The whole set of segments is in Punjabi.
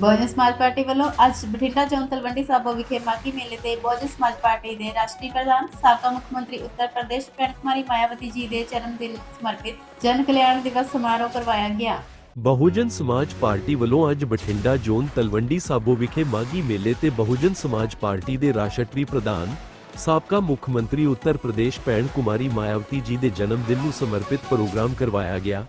ਬਹੁਜਨ ਸਮਾਜ ਪਾਰਟੀ ਵੱਲੋਂ ਅੱਜ ਬਠਿੰਡਾ ਚੌਂਕ ਤਲਵੰਡੀ ਸਾਬੋ ਵਿਖੇ ਮਾਗੀ ਮੇਲੇ ਤੇ ਬਹੁਜਨ ਸਮਾਜ ਪਾਰਟੀ ਦੇ ਰਾਸ਼ਟਰੀ ਪ੍ਰਧਾਨ, ਸਾਬਕਾ ਮੁੱਖ ਮੰਤਰੀ ਉੱਤਰ ਪ੍ਰਦੇਸ਼ ਭੈਣ ਕੁਮਾਰੀ ਮਾਇਆਵਤੀ ਜੀ ਦੇ ਜਨਮ ਦਿਨ ਸਮਰਪਿਤ ਜਨ ਕਲਿਆਣ ਦਿਵਸ ਸਮਾਰੋਹ ਕਰਵਾਇਆ ਗਿਆ। ਬਹੁਜਨ ਸਮਾਜ ਪਾਰਟੀ ਵੱਲੋਂ ਅੱਜ ਬਠਿੰਡਾ ਜ਼ੋਨ ਤਲਵੰਡੀ ਸਾਬੋ ਵਿਖੇ ਮਾਗੀ ਮੇਲੇ ਤੇ ਬਹੁਜਨ ਸਮਾਜ ਪਾਰਟੀ ਦੇ ਰਾਸ਼ਟਰੀ ਪ੍ਰਧਾਨ, ਸਾਬਕਾ ਮੁੱਖ ਮੰਤਰੀ ਉੱਤਰ ਪ੍ਰਦੇਸ਼ ਭੈਣ ਕੁਮਾਰੀ ਮਾਇਆਵਤੀ ਜੀ ਦੇ ਜਨਮ ਦਿਨ ਨੂੰ ਸਮਰਪਿਤ ਪ੍ਰੋਗਰਾਮ ਕਰਵਾਇਆ ਗਿਆ,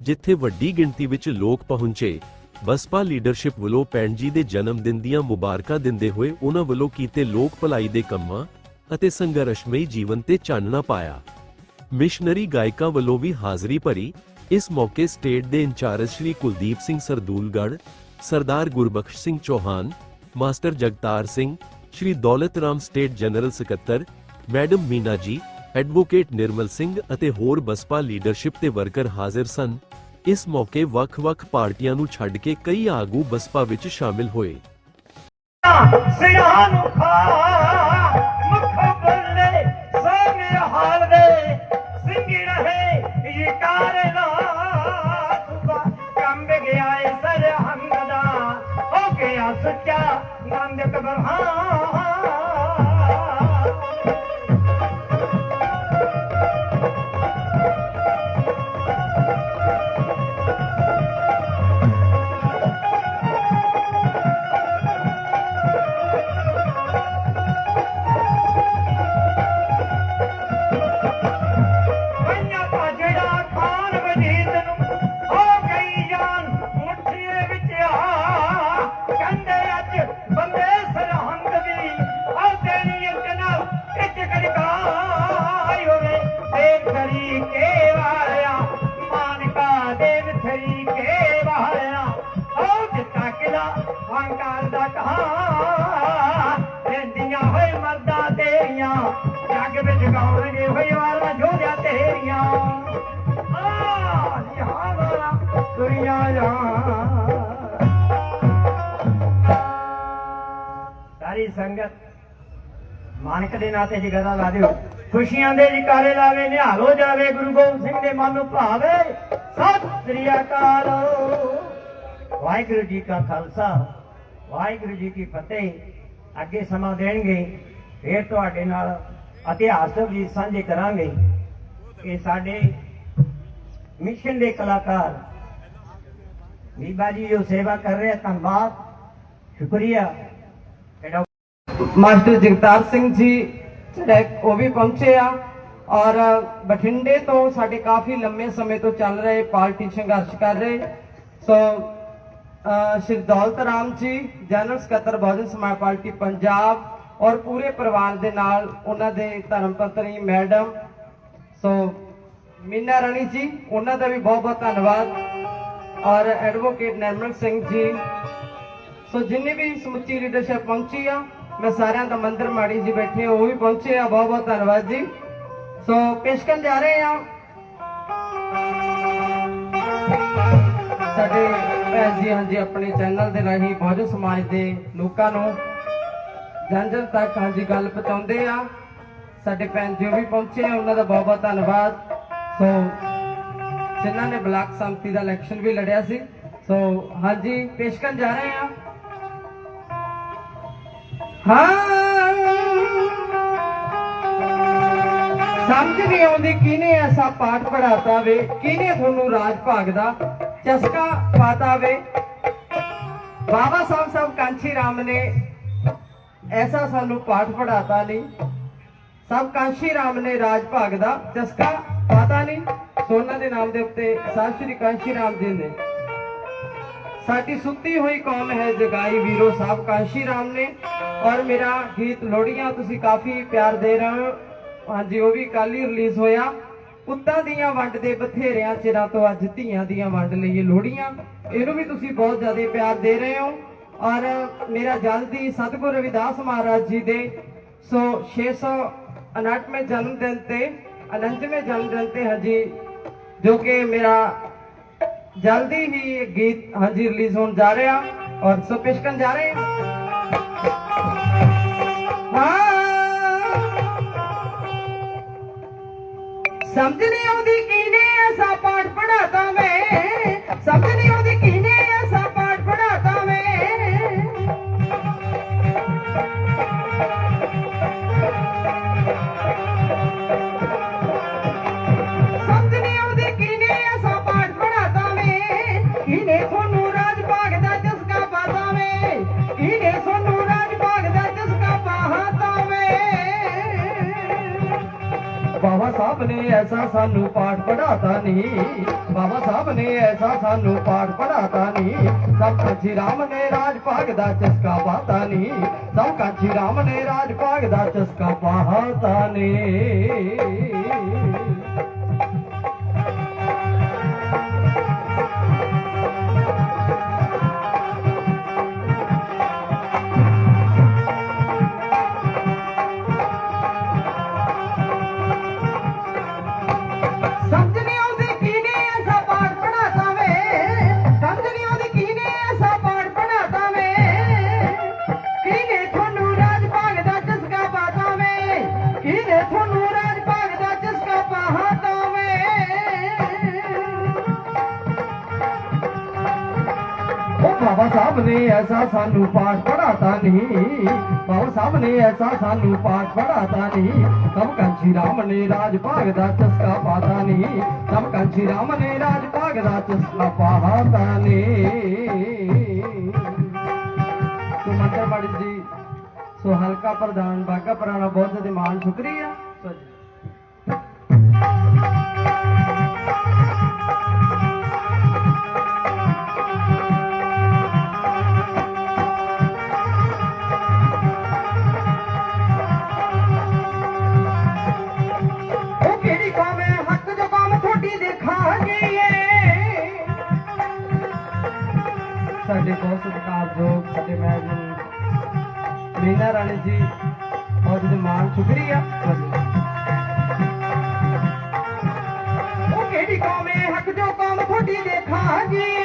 ਜਿੱਥੇ ਵੱਡੀ ਗਿਣਤੀ ਵਿੱਚ ਲੋਕ ਪਹੁੰਚੇ। ਬਸਪਾ ਲੀਡਰਸ਼ਿਪ ਵੱਲੋਂ ਭੈਣ ਜੀ ਦੇ ਜਨਮ ਦਿਨ ਦੀਆਂ ਮੁਬਾਰਕਾਂ ਦਿੰਦੇ ਹੋਏ ਉਹਨਾਂ ਵੱਲੋਂ ਕੀਤੇ ਲੋਕ ਭਲਾਈ ਦੇ ਕੰਮਾਂ ਅਤੇ ਸੰਘਰਸ਼ਮਈ ਜੀਵਨ ਤੇ ਚਾਨਣਾ ਪਾਇਆ। ਮਿਸ਼ਨਰੀ ਗਾਇਕਾਂ ਵੱਲੋਂ ਵੀ ਹਾਜ਼ਰੀ ਭਰੀ। ਇਸ ਮੌਕੇ ਸਟੇਟ ਦੇ incharge Shri Kuldeep Singh Sardulgarh Sardar Gurbakhsh Singh Chauhan, master Jagtar Singh, Shri Daulat Ram state general ਸਕੱਤਰ, ਮੈਡਮ ਮੀਨਾ ਜੀ, ਐਡਵੋਕੇਟ ਨਿਰਮਲ ਸਿੰਘ ਅਤੇ ਹੋਰ ਬਸਪਾ ਲੀਡਰਸ਼ਿਪ ਤੇ ਵਰਕਰ ਹਾਜ਼ਰ ਸਨ। ਇਸ ਮੌਕੇ ਵੱਖ-ਵੱਖ ਪਾਰਟੀਆਂ ਨੂੰ ਛੱਡ ਕੇ ਕਈ ਆਗੂ ਬਸਪਾ ਵਿੱਚ ਸ਼ਾਮਿਲ ਹੋਏ। ਸਿਰਾਂ ਨੂੰ ਖਾ ਸੰਗਤ। ਮਾਨਕ ਦੇ ਨਾਂ ਤੇ ਜਗਦਾ ਲਾ ਦਿਓ। ਖੁਸ਼ੀਆਂ ਦੇ ਜਕਾਰੇ ਲਾਵੇ, ਨਿਹਾਲ ਹੋ ਜਾਵੇ ਗੁਰੂ ਗੋਬਿੰਦ ਸਿੰਘ ਦੇ ਮਨ ਨੂੰ ਭਾਵੇ। ਸਤਿ ਸ੍ਰੀ ਅਕਾਲ। ਵਾਹਿਗੁਰੂ ਜੀ ਕਾ ਖਾਲਸਾ, ਵਾਹਿਗੁਰੂ ਜੀ ਕੀ ਫਤਿਹ। ਅੱਗੇ ਸਮਾਂ ਦੇਣਗੇ, ਫਿਰ ਤੁਹਾਡੇ ਨਾਲ ਇਤਿਹਾਸ ਵੀ ਸਾਂਝੇ ਕਰਾਂਗੇ। ਕਿ ਸਾਡੇ ਮਿਸ਼ਨ ਦੇ ਕਲਾਕਾਰ। ਬੀਬਾ ਜੀ ਜੋ ਸੇਵਾ ਕਰ ਰਹੇ ਧੰਨਵਾਦ, ਸ਼ੁਕਰੀਆ। ਮਾਸਟਰ ਜਗਤਾਰ ਸਿੰਘ ਜੀ ਜਿਹੜੇ ਉਹ ਵੀ ਪਹੁੰਚੇ ਆ। ਔਰ ਬਠਿੰਡੇ ਤੋਂ ਸਾਡੇ ਕਾਫੀ ਲੰਮੇ ਸਮੇਂ ਤੋਂ ਚੱਲ ਰਹੇ ਪਾਰਟੀ ਸੰਘਰਸ਼ ਕਰ ਰਹੇ। ਸੋ ਸ਼੍ਰੀ ਦੌਲਤ ਰਾਮ ਜੀ, ਜਨਰਲ ਸਕੱਤਰ ਬਹੁਜਨ ਸਮਾਜ ਪਾਰਟੀ ਪੰਜਾਬ ਔਰ ਪੂਰੇ ਪਰਿਵਾਰ ਦੇ ਨਾਲ ਉਹਨਾਂ ਦੇ ਧਰਮ ਪਤਨੀ ਮੈਡਮ, ਸੋ, ਮੀਨਾ ਰਾਣੀ ਜੀ, ਉਹਨਾਂ ਦਾ ਵੀ ਬਹੁਤ ਬਹੁਤ ਧੰਨਵਾਦ। ਔਰ ਐਡਵੋਕੇਟ ਨਿਰਮਲ ਸਿੰਘ ਜੀ, ਸੋ ਜਿੰਨੇ ਵੀ ਸਮੁੱਚੀ ਲੀਡਰਸ਼ਿਪ ਪਹੁੰਚੀ ਆ ਮੈਂ ਸਾਰਿਆਂ ਦਾ ਮੰਦਰ ਮਾੜੀ ਜੀ ਬੈਠੇ ਉਹ ਵੀ ਪਹੁੰਚੇ ਆ ਬਹੁਤ ਬਹੁਤ ਧੰਨਵਾਦ ਜੀ। ਸੋ ਪੇਸ਼ ਕਰਨ ਜਾ ਰਹੇ ਆ ਸਾਡੇ ਭੈਣ ਜੀ, ਹਾਂਜੀ, ਆਪਣੇ ਚੈਨਲ ਦੇ ਰਾਹੀਂ ਬਹੁਜਨ ਸਮਾਜ ਦੇ ਲੋਕਾਂ ਨੂੰ ਜਨ ਜਨ ਤੱਕ, ਹਾਂਜੀ, ਗੱਲ ਪਹੁੰਚਾਉਂਦੇ ਆ ਸਾਡੇ ਭੈਣ ਜੀ ਵੀ ਪਹੁੰਚੇ ਆ, ਉਹਨਾਂ ਦਾ ਬਹੁਤ ਬਹੁਤ ਧੰਨਵਾਦ। ਸੋ ਜਿਨ੍ਹਾਂ ਨੇ ਬਲਾਕ ਸੰਮਤੀ ਦਾ ਇਲੈਕਸ਼ਨ ਵੀ ਲੜਿਆ ਸੀ। ਸੋ ਹਾਂਜੀ, ਪੇਸ਼ ਕਰਨ ਜਾ ਰਹੇ ਆ ਹਾਂ। ਸਮਝ ਨਹੀਂ ਆਉਂਦੀ ਕਿਹਨੇ ਐਸਾ ਪਾਠ ਪੜਾਤਾ ਵੇ? ਕਿਹਨੇ ਤੁਹਾਨੂੰ ਰਾਜ ਭਾਗ ਦਾ ਚਸਕਾ ਪਾਤਾ ਵੇ? ਬਾਬਾ ਸਾਹਿਬ ਸਾਹਿਬ ਕਾਂਚੀ ਰਾਮ ਨੇ ਐਸਾ ਸਾਨੂੰ ਪਾਠ ਪੜਾਤਾ ਨਹੀਂ। ਸਭ ਕਾਂਸ਼ੀ ਰਾਮ ਨੇ ਰਾਜ ਭਾਗ ਦਾ ਚਸਕਾ ਪਾਤਾ ਨਹੀਂ। ਸੋਨਾ ਦੇ ਨਾਮ ਦੇ ਉੱਤੇ ਸਾਹਿਬ ਸ੍ਰੀ ਕਾਂਸ਼ੀ ਰਾਮ ਜੀ ਨੇ। ਸਾਡੀ ਸੁੱਤੀ ਹੋਈ ਕੌਮ ਹੈ ਜਗਾਈ ਵੀਰੋ ਸਾਹਿਬ ਕਾਂਸ਼ੀ ਰਾਮ ਨੇ। ਔਰ ਮੇਰਾ ਗੀਤ ਲੋੜੀਆਂ ਤੁਸੀਂ ਕਾਫੀ ਪਿਆਰ ਦੇ ਰਹੇ ਹੋ। ਹਾਂਜੀ, ਉਹ ਵੀ ਕੱਲ ਹੀ ਰਿਲੀਜ਼ ਹੋਇਆ। ਪੁੱਤਾਂ ਦੀਆਂ ਵੰਡ ਦੇ ਬਥੇਰਿਆਂ ਚਿਰਾਂ ਤੋਂ ਅੱਜ ਧੀਆਂ ਦੀਆਂ ਵੰਡ ਲਈਏ ਲੋੜੀਆਂ ਇਹਨੂੰ ਵੀ ਤੁਸੀਂ ਬਹੁਤ ਜ਼ਿਆਦਾ ਪਿਆਰ ਦੇ ਰਹੇ ਹੋ। ਔਰ ਮੇਰਾ ਜਲਦੀ ਸਤਿਗੁਰੂ ਰਵਿਦਾਸ ਮਹਾਰਾਜ ਜੀ ਦੇ, ਸੋ 659ਵੇਂ ਜਨਮ ਦਿਨ ਤੇ 99ਵੇਂ ਜਨਮ ਦਿਨ ਤੇ ਹਜੀ, ਜੋ ਕਿ ਮੇਰਾ ਜਲਦੀ ਹੀ ਇਹ ਗੀਤ ਹਾਂਜੀ ਰਿਲੀਜ਼ ਹੋਣ ਜਾ ਰਿਹਾ ਔਰ ਸੋ ਪੇਸ਼ਕਨ ਜਾ ਰਹੇ ਸਮਝ ਨਹੀਂ ਆਉਂਦੀ ਕਿਨੇ ਐਸਾ ਸਮਝ ਨਹੀਂ ਆਉਂਦੀ ਕਿਨੇ ਐਸਾ ਪਾਠ ਪੜਾਤਾ ਮੈਂ। ਸਾਹਿਬ ਨੇ ਐਸਾ ਸਾਨੂੰ ਪਾਠ ਪੜਾਤਾ ਨਹੀਂ। ਬਾਬਾ ਸਾਹਿਬ ਨੇ ਐਸਾ ਸਾਨੂੰ ਪਾਠ ਪੜਾਤਾ ਨਹੀਂ। ਸਭ ਕਾਂਚੀ ਰਾਮ ਨੇ ਰਾਜ ਭਾਗ ਦਾ ਚਸਕਾ ਪਾਤਾ ਨਹੀਂ। ਸਭ ਕਾਂਚੀ ਰਾਮ ਨੇ ਰਾਜ ਭਾਗ ਦਾ ਚਸਕਾ ਪਾਤਾ ਨੇ ਬਾਬਾ ਸਾਹਿਬ ਨੇ ਐਸਾ ਸਾਨੂੰ ਪਾਠ ਪੜਾਤਾ ਨਹੀਂ। ਬਾਬਾ ਸਾਹਿਬ ਨੇ ਐਸਾ ਸਾਨੂੰ ਪਾਠ ਪੜਾਤਾ ਨਹੀਂ। ਸਭ ਕੰਚੀ ਰਾਮ ਨੇ ਰਾਜ ਭਾਗ ਦਾ ਚਸਕਾ ਪਾਤਾ ਨਹੀਂ। ਸਭ ਕੰਚੀ ਰਾਮ ਨੇ ਰਾਜ ਭਾਗ ਦਾ ਚਸਕਾ ਪਾਤਾ ਨੇ ਸੋ ਮੰਦਰ ਮੜੀ ਜੀ, ਸੋ ਹਲਕਾ ਪ੍ਰਧਾਨ ਬਾਗਾ ਪੁਰਾਣਾ ਬਹੁਤ ਜ਼ਿਆਦਾ ਮਾਣ ਸ਼ੁਕਰੀਆ। ਸੋ ਜੀ ਹੈ ਹੱਕ ਜੋ ਕੌਮ ਤੁਹਾਡੀ ਦੇਖਾਂਗੇ ਸਾਡੇ ਬਹੁਤ ਸਤਿਕਾਰਯੋਗ ਸਾਡੇ ਰੀਨਾ ਰਾਣੀ ਜੀ ਬਹੁਤ ਜੀ ਮਾਨ ਸ਼ੁਕਰੀਆ ਉਹ ਕਿਹੜੀ ਕੌਮ ਹੈ ਹੱਕ ਜੋ ਕੌਮ ਤੁਹਾਡੀ ਦੇਖਾਂਗੇ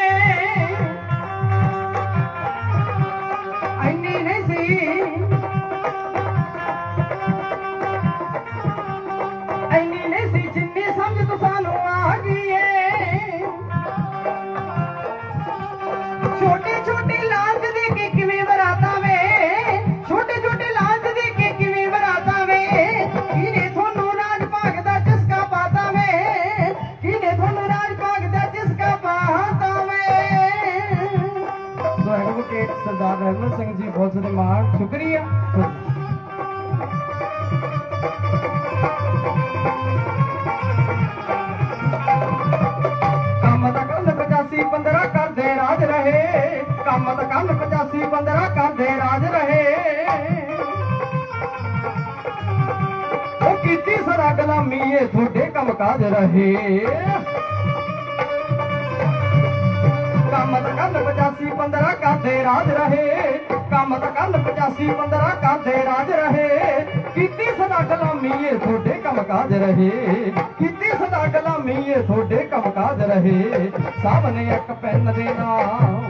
ਸਰਦਾਰ ਸਿੰਘ ਜੀ, ਬਹੁਤ ਸਾਰੇ ਮਾਣ, ਸ਼ੁਕਰੀਆ। ਕੰਮ ਤਾਂ ਕੱਲ 85 15 ਕਰਦੇ ਰਾਜ ਰਹੇ, ਕੰਮ ਤਾਂ ਕੰਨ 85 15 ਕਰਦੇ ਰਾਜ ਰਹੇ। ਉਹ ਕੀਤੀ ਸਰਾ ਗੁਲਾਮੀ, ਇਹ ਤੁਹਾਡੇ ਕੰਮ ਕਾਜ ਰਹੇ। ਕੰਮ ਤਾਂ ਕੰਨ 85 15 ਕਰਦੇ ਰਾਜ ਰਹੇ। ਕੰਮ ਤਾਂ ਕੰਨ 85 15 ਕਰਦੇ ਰਾਜ ਰਹੇ। ਕੀਤੀ ਸਦਾ ਗੁਲਾਮੀ ਇਹ ਤੁਹਾਡੇ ਕੰਮ ਕਾਜ ਰਹੇ। ਕੀਤੀ ਸਦਾ ਗੁਲਾਮੀ ਇਹ ਤੁਹਾਡੇ ਕੰਮ ਕਾਜ ਰਹੇ। ਸਾਹਮਣੇ ਇੱਕ ਪੈਨ ਦੇ ਨਾਮ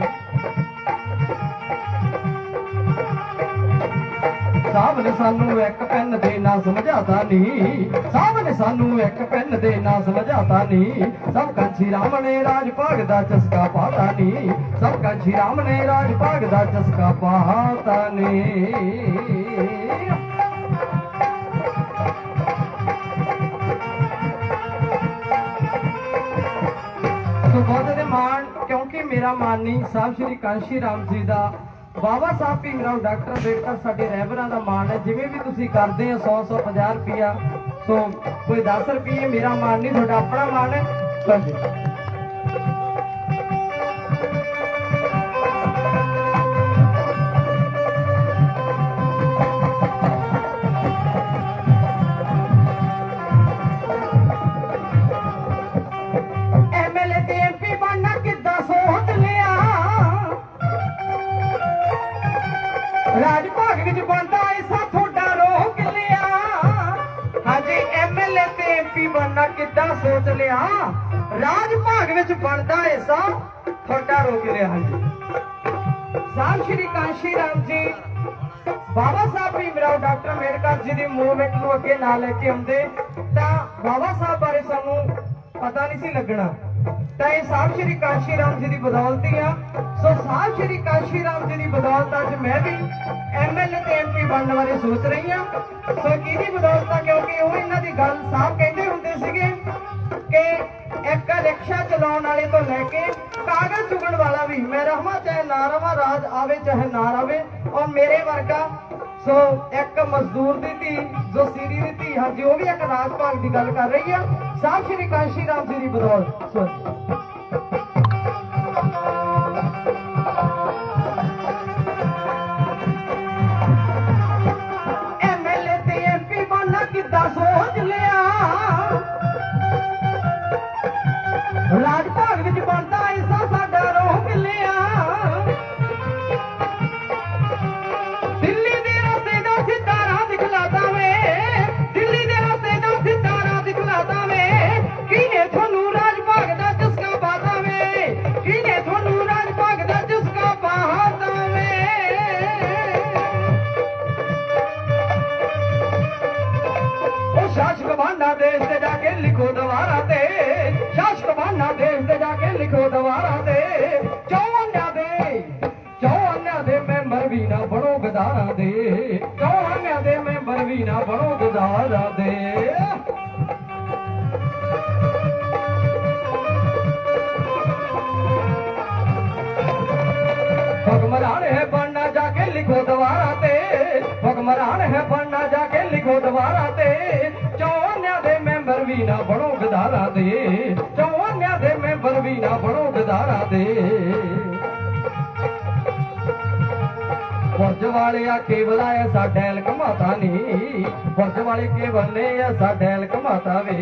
ਸਭ ਨੇ ਸਾਨੂੰ ਇੱਕ ਪੈਨ ਦੇ ਨਾ ਸਮਝਾਤਾ ਨਹੀਂ ਸਭ ਨੇ ਸਾਨੂੰ ਇੱਕ ਪੈਨ ਦੇ ਨਾ ਸਮਝਾਤਾ ਨਹੀਂ ਸਭ ਕੰਛੀ ਰਾਮ ਨੇ ਰਾਜ ਭਾਗ ਦਾ ਚਸਕਾ ਪਾਤਾ ਨਹੀਂ ਸਭ ਕੰਛੀ ਰਾਮ ਨੇ ਰਾਜ ਭਾਗ ਦਾ ਚਸਕਾ ਪਾਤਾ ਨੇ। ਸੋ ਬਹੁਤ ਦੇ ਮਾਣ ਕਿਉਂਕਿ ਮੇਰਾ ਮਾਨੀ ਸਾਹਿਬ ਸ਼੍ਰੀ ਕਾਂਸ਼ੀ ਰਾਮ ਜੀ ਦਾ ਬਾਬਾ ਸਾਹਿਬ ਭੀਮਰਾਓ ਡਾਕਟਰ ਅੰਬੇਡਕਰ ਸਾਡੇ ਰਹਿਬਰਾਂ ਦਾ ਮਾਣ ਹੈ। ਜਿਵੇਂ ਵੀ ਤੁਸੀਂ ਕਰਦੇ ਆ 100 100 50 ਰੁਪਿਆ ਸੋ ਕੋਈ 10 ਰੁਪਏ ਮੇਰਾ ਮਾਣ ਨਹੀਂ, ਤੁਹਾਡਾ ਆਪਣਾ ਮਾਣ ਹੈ। ਐਮਪੀ ਕਿੱਦਾਂ ਸੋਚ ਲਿਆ? ਰਾਜ ਭਾਗ ਵਿੱਚ ਬਣਦਾ ਐਸਾ ਤੁਹਾਡਾ ਰੋਕ ਲਿਆ ਹਾਂਜੀ ਸਾਹਿਬ ਸ਼੍ਰੀ ਕਾਂਸ਼ੀ ਰਾਮ ਜੀ। ਬਾਬਾ ਸਾਹਿਬ ਭੀਮਰਾਓ ਡਾਕਟਰ ਅੰਬੇਡਕਰ ਜੀ ਦੀ ਮੂਵਮੈਂਟ ਨੂੰ ਅੱਗੇ ਨਾ ਲੈ ਕੇ ਆਉਂਦੇ, ਤਾਂ ਬਾਬਾ ਸਾਹਿਬ ਬਾਰੇ ਸਾਨੂੰ ਪਤਾ ਨਹੀਂ ਸੀ ਲੱਗਣਾ। ਤਾਂ ਇਹ ਸਾਹਿਬ ਸ਼੍ਰੀ ਕਾਂਸ਼ੀ ਰਾਮ ਜੀ ਦੀ ਬਦੌਲਤੀ ਆ। ਸੋ ਸਾਹਿਬ ਸ਼੍ਰੀ ਕਾਸ਼ੀ ਰਾਮ ਜੀ ਦੀ ਬਦੌਲਤ ਅੱਜ ਮੈਂ ਵੀ ਐਮਐਲਏ ਤੇ ਐਮਪੀ ਬਣਨ ਬਾਰੇ ਸੋਚ ਰਹੀ ਆ ਸੋ ਕਿਹਦੀ ਬਦੌਲਤ ਆ? ਕਿਉਂਕਿ ਉਹ ਇਹਨਾਂ ਦੀ ਗੱਲ ਸਾਹਿਬ ਕਹਿੰਦੇ ਹੁੰਦੇ ਸੀਗੇ ਕਿ ਇੱਕ ਰਿਕਸ਼ਾ ਚਲਾਉਣ ਵਾਲੇ ਤੋਂ ਲੈ ਕੇ ਕਾਗਜ਼ ਚੁਗਣ ਵਾਲਾ ਵੀ ਮੈਂ ਰਹਾਂ ਚਾਹੇ ਨਾ ਰਹਾਂ ਰਾਜ ਆਵੇ, ਚਾਹੇ ਨਾ ਆਵੇ ਔਰ ਮੇਰੇ ਵਰਗਾ। ਸੋ ਇੱਕ ਮਜ਼ਦੂਰ ਦੀ ਧੀ ਜੋ ਸੀਰੀ ਦੀ ਧੀ ਹਾਂ ਉਹ ਵੀ ਇੱਕ ਰਾਜ ਭਾਗ ਦੀ ਗੱਲ ਕਰ ਰਹੀ ਆ। ਸਾਹਿਬ ਸ਼੍ਰੀ ਕਾਸ਼ੀ ਰਾਮ ਜੀ ਦੀ ਬਦੌਲਤ। ਸੋ ਲਿਖੋ ਦਵਾਰਾ ਤੇ ਸ਼ਾਸਤਵਾਨਾ ਦੇ ਤੇ ਜਾ ਕੇ ਲਿਖੋ ਦਵਾਰਾ ਤੇ। ਚੌਵਨਿਆਂ ਦੇ ਚੌਵਨਿਆਂ ਦੇ ਮੈਂਬਰ ਵੀ ਨਾ ਬਣੋ ਗਦਾਰਾ ਦੇ। ਚੌਵਨਿਆਂ ਦੇ ਮੈਂਬਰ ਵੀ ਨਾ ਬਣੋ ਗਦਾਰਾ ਦੇ। ਭਗਮਰਾਣ ਹੈ ਬਣਨਾ ਜਾ ਕੇ ਲਿਖੋ ਦਵਾਰਾ ਤੇ। ਭਗਮਰਾਣ ਹੈ ਬਣਨਾ ਜਾ ਕੇ ਲਿਖੋ ਦਵਾਰਾ ਤੇ। ਵੀ ਨਾ ਬਣੋ ਗਦਾਰਾ ਦੇ। ਚੌਹਾਨਿਆਂ ਦੇ ਮੈਂਬਰ ਵੀ ਨਾ ਬਣੋ ਗਦਾਰਾ ਦੇ। ਵਰਜ ਵਾਲਿਆ ਕੇਵਲ ਐ ਸਾਡੇ ਐਲਕ ਮਾਤਾ ਨਹੀਂ ਵਰਜ ਵਾਲੇ ਕੇਵਲ ਨੇ ਐ ਸਾਡਾ ਐਲਕ ਮਾਤਾ ਵੇ।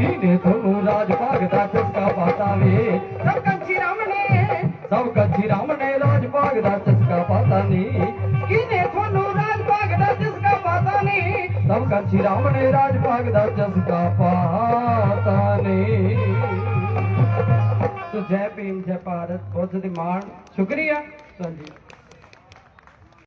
ਇਹਨੇ ਤੁਹਾਨੂੰ ਰਾਜ ਭਾਗ ਦਾ ਚਸਕਾ ਪਾਤਾ ਵੇ। ਸਭ ਕੰਚੀ ਰਾਮ ਨੇ, ਸਭ ਕੰਚੀ ਰਾਮ ਨੇ ਰਾਜ ਭਾਗ ਦਾ ਚਸਕਾ ਪਾਤਾ ਨਹੀਂ ਸਭ ਕੰਚੀ ਰਾਮ ਨੇ ਰਾਜ ਭਾਗ ਦਾ ਚਸਕਾ ਪਾਤਾ ਨੇ। ਸੋ ਜੈ ਭੀਮ, ਜੈ ਭਾਰਤ ਬਹੁਤ ਦੀ ਮਾਣ। ਸ਼ੁਕਰੀਆ। ਹਾਂਜੀ।